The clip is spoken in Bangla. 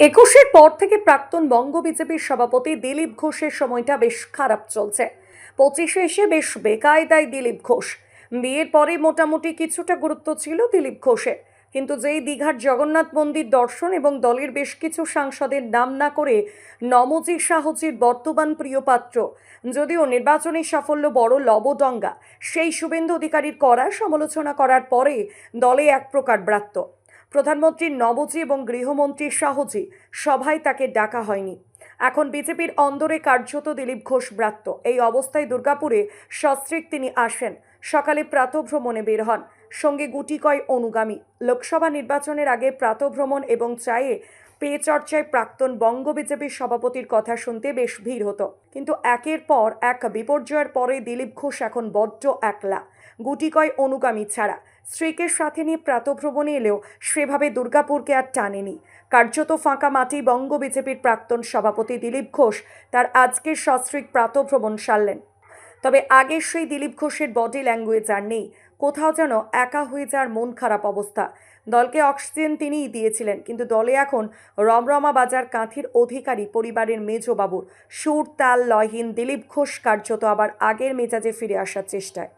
একুশের পর থেকে প্রাক্তন বঙ্গ বিজেপির সভাপতি দিলীপ ঘোষের সময়টা বেশ খারাপ চলছে। পঁচিশে এসে বেশ বেকায়দায় দিলীপ ঘোষ। বিয়ের পরে মোটামুটি কিছুটা গুরুত্ব ছিল দিলীপ ঘোষের। কিন্তু যেই দীঘার জগন্নাথ মন্দির দর্শন এবং দলের বেশ কিছু সাংসদের নাম না করে নমজি শাহজির বর্তমান প্রিয় পাত্র, যদিও নির্বাচনী সাফল্য বড় লবডঙ্গা, সেই শুভেন্দু অধিকারীর করা সমালোচনা করার পরে দলে এক প্রকার ব্রাত্য। প্রধানমন্ত্রী নবজি এবং গৃহমন্ত্রী শাহজি, সভায় তাকে ডাকা হয়নি। এখন বিজেপির অন্দরে কার্যত দিলীপ ঘোষ ব্রাত্য। এই অবস্থায় দুর্গাপুরে সস্ত্রিক তিনি আসেন। সকালে প্রাতভ্রমণে বের হন। সঙ্গে গুটি কয় অনুগামী। লোকসভা নির্বাচনের আগে প্রাতভ্রমণ এবং চায়ে পেয়ে চর্চায় প্রাক্তন বঙ্গ বিজেপির সভাপতির কথা শুনতে বেশ ভিড় হতো। কিন্তু একের পর এক বিপর্যয়ের পরে দিলীপ ঘোষ এখন বড্ড একলা। গুটি কয় অনুগামী ছাড়া। স্ত্রীকে সাথে নিয়ে প্রাতভ্রমণে এলেও সেভাবে দুর্গাপুরকে আর টানেনি। কার্যত ফাঁকা মাটি বঙ্গ বিজেপির প্রাক্তন সভাপতি দিলীপ ঘোষ তার আজকের সস্ত্রীক প্রাতভ্রমণ সারলেন। তবে আগের সেই দিলীপ ঘোষের বডি ল্যাঙ্গুয়েজ আর নেই। কোথাও যেন একা হয়ে যাওয়ার মন খারাপ অবস্থা। দলকে অক্সিজেন তিনিই দিয়েছিলেন, কিন্তু দলে এখন রমরমা বাজার কাঁথির অধিকারী পরিবারের মেজবাবুর সুর, তাল, লয়হীন, দিলীপ ঘোষ কার্যত আবার আগের মেজাজে ফিরে আসার চেষ্টায়।